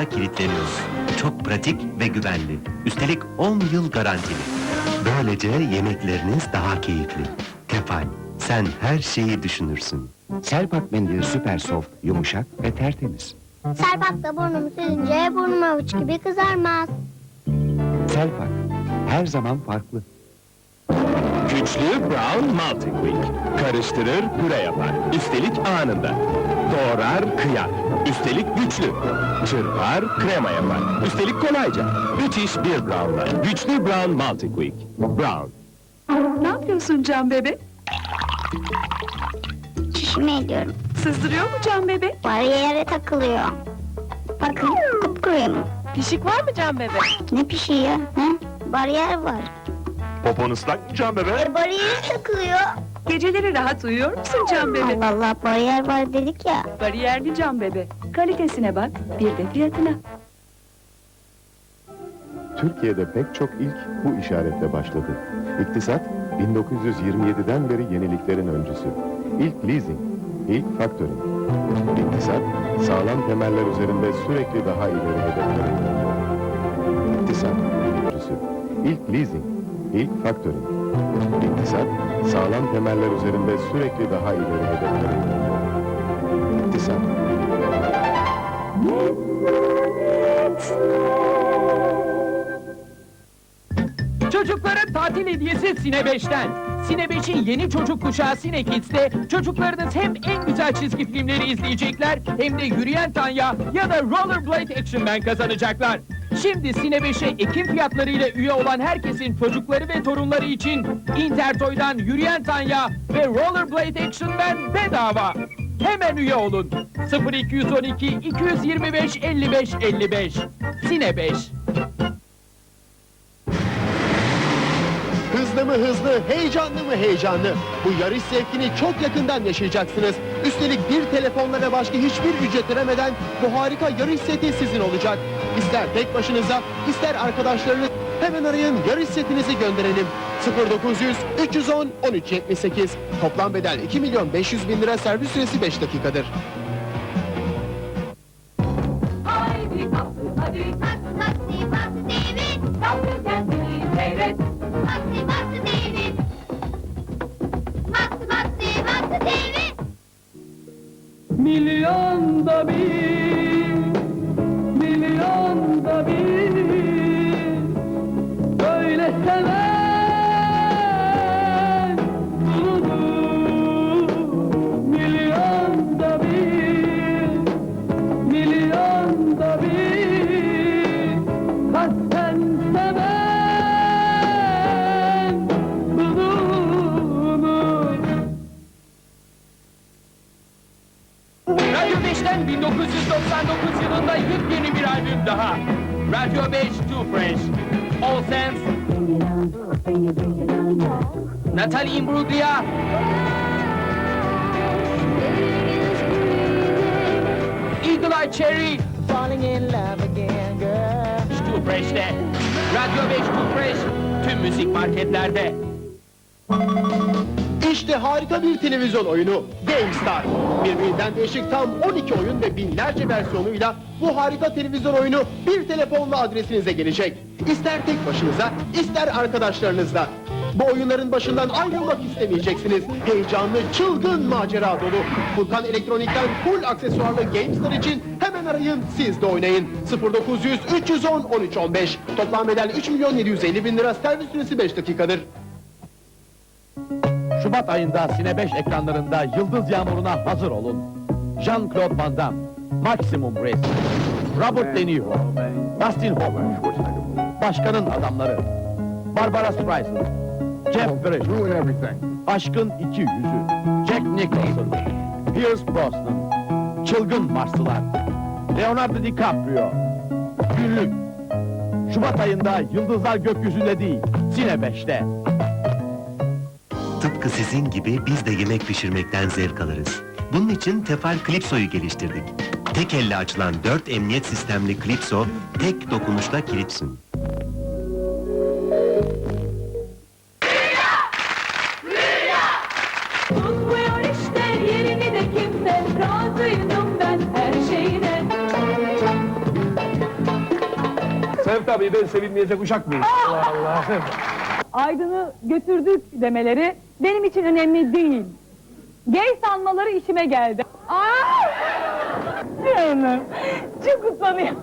dokunuşta kilitleniyor. Çok pratik ve güvenli. Üstelik 10 yıl garantili. Böylece yemekleriniz daha keyifli. Tefal, sen her şeyi düşünürsün. Selpak mendili süper soft, yumuşak ve tertemiz. Serpak burnumu silince burnum avuç gibi kızarmaz. Selpak, her zaman farklı. Güçlü Brown Multiquick. Karıştırır, püre yapar. Üstelik anında. Doğrar, kıyar. Üstelik güçlü. Çırpar, krema yapar. Üstelik kolayca. Müthiş bir Brown'la. Güçlü Brown Multiquick. Brown. Ne yapıyorsun Can Bebe? Çişime ediyorum. Sızdırıyor mu Can Bebe? Bariyere takılıyor. Bakın kıpkırıyor mu? Pişik var mı Can Bebe? Ne pişiyor? He? Bariyer var. Popon ıslak mı Can Bebe? Bariyere takılıyor. Geceleri rahat uyuyor musun Can Bebe? Allah Allah bariyer var dedik ya. Bariyerli Can Bebe. Kalitesine bak, bir de fiyatına. Türkiye'de pek çok ilk bu işaretle başladı. İktisat, 1927'den beri yeniliklerin öncüsü. İlk leasing, ilk factoring. İktisat, sağlam temeller üzerinde sürekli daha ileri hedeflere gidiyor. İktisat, öncüsü. İlk leasing, ilk factoring. İktisat, sağlam temeller üzerinde sürekli daha ileri hedeflere. İktisat, Çocukların tatil hediyesi Sine 5'ten. Sine 5'in yeni çocuk kuşağı Sine Kids'te çocuklarınız hem en güzel çizgi filmleri izleyecekler hem de yürüyen Tanya ya da Rollerblade Action Man kazanacaklar. Şimdi Sine 5'e Ekim fiyatlarıyla üye olan herkesin çocukları ve torunları için Intertoy'dan Yürüyen Tanya ve Rollerblade Action Man bedava. Hemen üye olun. 0212 225 55 55. Sine Hızlı mı hızlı, heyecanlı mı heyecanlı. Bu yarış zevkini çok yakından yaşayacaksınız. Üstelik bir telefonla ve başka hiçbir ücret veremeden bu harika yarış seti sizin olacak. İster tek başınıza, ister arkadaşlarınız hemen arayın yarış setinizi gönderelim. 0900 310 1378. Toplam bedel 2 milyon 500 bin lira servis süresi 5 dakikadır. Milyonda bir, milyonda bir. Böyle seven Radyo 5'ten 1999 yılında yepyeni bir albüm daha. Radyo 5 Too Fresh. All Sense. Natalie Imbruglia. Eagle Eye Cherry. falling in love again, girl. Too Fresh'te. Radyo 5 Too Fresh. Tüm müzik marketlerde. İşte harika bir televizyon oyunu GameStar. Birbirinden değişik tam 12 oyun ve binlerce versiyonuyla bu harika televizyon oyunu bir telefonla adresinize gelecek. İster tek başınıza, ister arkadaşlarınızla. Bu oyunların başından ayrılmak istemeyeceksiniz. Heyecanlı, çılgın macera dolu. Furkan Elektronik'ten full aksesuarlı GameStar için hemen arayın, siz de oynayın. 0900 310 1315. Toplam bedel 3 milyon 750 bin lira, servis süresi 5 dakikadır. Şubat ayında Sine 5 ekranlarında Yıldız Yağmuru'na hazır olun. Jean-Claude Van Damme, Maximum Risk, Robert De Niro, Dustin Hoffman, Başkanın Adamları, Barbara Streisand, Jeff Bridges, Aşkın İki Yüzü, Jack Nicholson, Pierce Brosnan, Çılgın Marslılar, Leonardo DiCaprio, Günlük. Şubat ayında Yıldızlar Gökyüzünde değil, Sine 5'te. Tıpkı sizin gibi biz de yemek pişirmekten zevk alırız. Bunun için Tefal Klipso'yu geliştirdik. Tek elle açılan 4 emniyet sistemli Klipso, tek dokunuşla kilitsin. Tutmuyor işte yerini de kimse. Razıydım ben her şeyine. tabii ben sevilmeyecek uşak mıyım? Allah Allah. Aydın'ı götürdük demeleri benim için önemli değil. Gay sanmaları işime geldi. Aa! Canım, çok utanıyorum.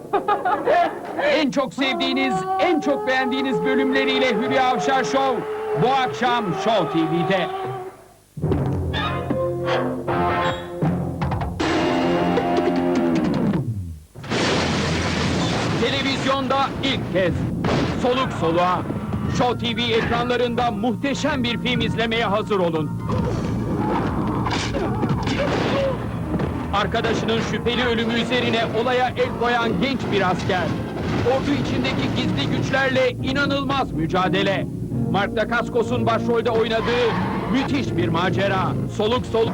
En çok sevdiğiniz, en çok beğendiğiniz bölümleriyle Hülya Avşar Show. Bu akşam Show TV'de. Televizyonda ilk kez soluk soluğa Show TV ekranlarında muhteşem bir film izlemeye hazır olun. Arkadaşının şüpheli ölümü üzerine olaya el koyan genç bir asker. Ordu içindeki gizli güçlerle inanılmaz mücadele. Mark Dacascos'un başrolde oynadığı müthiş bir macera. Soluk soluk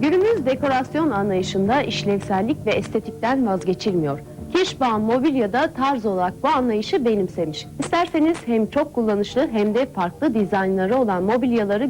Günümüz dekorasyon anlayışında işlevsellik ve estetikten vazgeçilmiyor. Hirschbaum Mobilya'da tarz olarak bu anlayışı benimsemiş. İsterseniz hem çok kullanışlı hem de farklı dizaynları olan mobilyaları